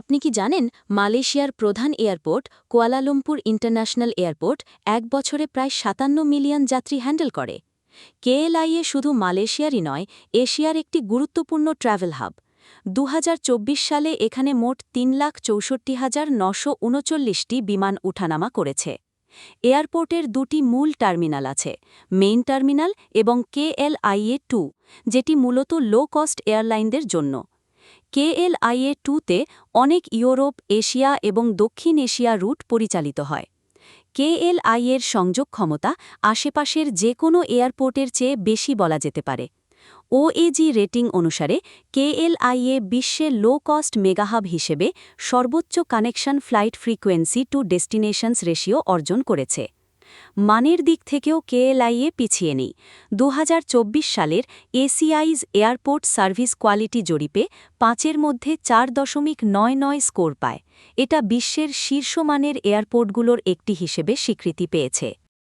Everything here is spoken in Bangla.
আপনি কি জানেন মালয়েশিয়ার প্রধান এয়ারপোর্ট কুয়ালালামপুর ইন্টারন্যাশনাল এয়ারপোর্ট এক বছরে প্রায় সাতান্ন মিলিয়ন যাত্রী হ্যান্ডেল করে? কেএলআইএ শুধু মালয়েশিয়ারই নয়, এশিয়ার একটি গুরুত্বপূর্ণ ট্রাভেল হাব। দু হাজার চব্বিশ সালে এখানে মোট তিন লাখ চৌষট্টি হাজার নশো উনচল্লিশটি বিমান উঠানামা করেছে। এয়ারপোর্টের দুটি মূল টার্মিনাল আছে, মেইন টার্মিনাল এবং কেএলআইএ টু, যেটি মূলত লো কস্ট এয়ারলাইনদের জন্য। কেএলআইএ টুতে অনেক ইউরোপ, এশিয়া এবং দক্ষিণ এশিয়া রুট পরিচালিত হয়। কেএলআইয়ের সংযোগ ক্ষমতা আশেপাশের যে কোনো এয়ারপোর্টের চেয়ে বেশি বলা যেতে পারে। ওএজি রেটিং অনুসারে কেএলআইএ বিশ্বের লো কস্ট মেগাহাব হিসেবে সর্বোচ্চ connection flight frequency to destinations ratio অর্জন করেছে। মানের দিক থেকেও কেএলআইএ পিছিয়ে নেই। দু হাজার চব্বিশ সালের এসিআইজ এয়ারপোর্ট সার্ভিস কোয়ালিটি জরিপে পাঁচের মধ্যে চার দশমিক নয় নয় স্কোর পায়। এটা বিশ্বের শীর্ষমানের এয়ারপোর্টগুলোর একটি হিসেবে স্বীকৃতি পেয়েছে।